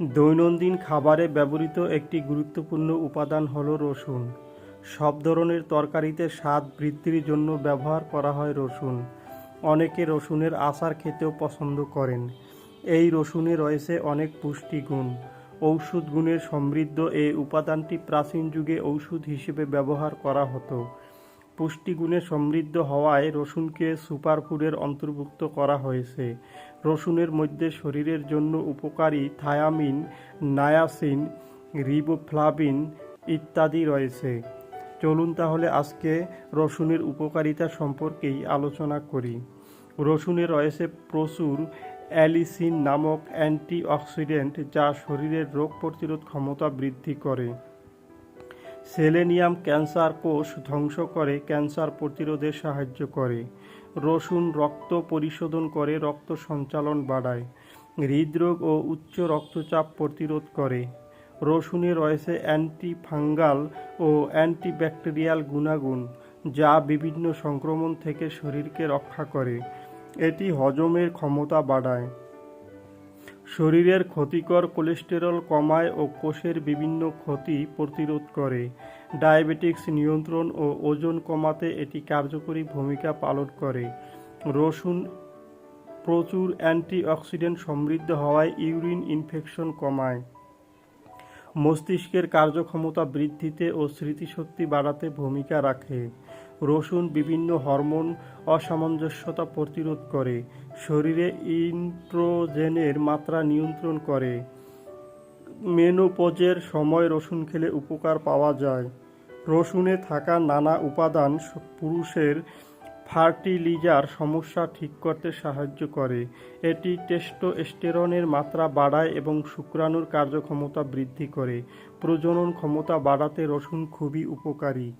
দৈনন্দিন খাবারে ব্যবহৃত একটি গুরুত্বপূর্ণ উপাদান হলো রসুন। সব ধরনের তরকারিতে স্বাদ বৃদ্ধির জন্য ব্যবহার করা হয় রসুন। অনেকে রসুনের আচার খেতেও পছন্দ করেন। এই রসুনে রয়েছে অনেক পুষ্টিগুণ ঔষধ গুণের সমৃদ্ধ এই উপাদানটি প্রাচীন যুগে ঔষধ হিসেবে ব্যবহার করা হতো। পুষ্টিগুণে সমৃদ্ধ হওয়ায় রসুনকে সুপারফুডের অন্তর্ভুক্ত করা হয়েছে। রসুনের মধ্যে শরীরের জন্য উপকারী থায়ামিন, নায়াসিন, রিবোফ্লাভিন ইত্যাদি রয়েছে। চলুন তাহলে আজকে রসুনের উপকারিতা সম্পর্কেই আলোচনা করি। রসুনে রয়েছে প্রচুর অ্যালিসিন নামক অ্যান্টিঅক্সিডেন্ট যা শরীরের রোগ প্রতিরোধ ক্ষমতা বৃদ্ধি করে। সেলেনিয়াম ক্যান্সার কোষ ধ্বংস করে ক্যান্সার প্রতিরোধে সাহায্য করে। রসুন রক্ত পরিশোধন করে রক্ত সঞ্চালন বাড়ায়। হৃদরোগ ও উচ্চ রক্তচাপ প্রতিরোধ করে। রসুনে রয়েছে অ্যান্টিফাঙ্গাল ও অ্যান্টিব্যাকটেরিয়াল গুণাগুণ, যা বিভিন্ন সংক্রমণ থেকে শরীরকে রক্ষা করে। এটি হজমের ক্ষমতা বাড়ায়। শরীরের ক্ষতিকর কোলেস্টেরল কমায় ও কোষের বিভিন্ন ক্ষতি প্রতিরোধ করে। ডায়াবেটিক্স নিয়ন্ত্রণ ও ওজন কমাতে এটি কার্যকরী ভূমিকা পালন করে। রসুন প্রচুর অ্যান্টিঅক্সিডেন্ট সমৃদ্ধ হওয়ায় ইউরিন ইনফেকশন কমায়। মস্তিষ্কের কার্যক্ষমতা বৃদ্ধিতে ও স্মৃতিশক্তি বাড়াতে ভূমিকা রাখে। রসুন বিভিন্ন হরমোন অসামঞ্জস্যতা প্রতিরোধ করে। শরীরে ইনট্রোজেনের মাত্রা নিয়ন্ত্রণ করে। মেনোপজের সময় রসুন খেলে উপকার পাওয়া যায়। রসুনে থাকা নানা উপাদান পুরুষের ফার্টিলিজার সমস্যা ঠিক করতে সাহায্য করে। এটি টেস্টোস্টেরনের মাত্রা বাড়ায় এবং শুক্রাণুর কার্যক্ষমতা বৃদ্ধি করে। প্রজনন ক্ষমতা বাড়াতে রসুন খুবই উপকারী।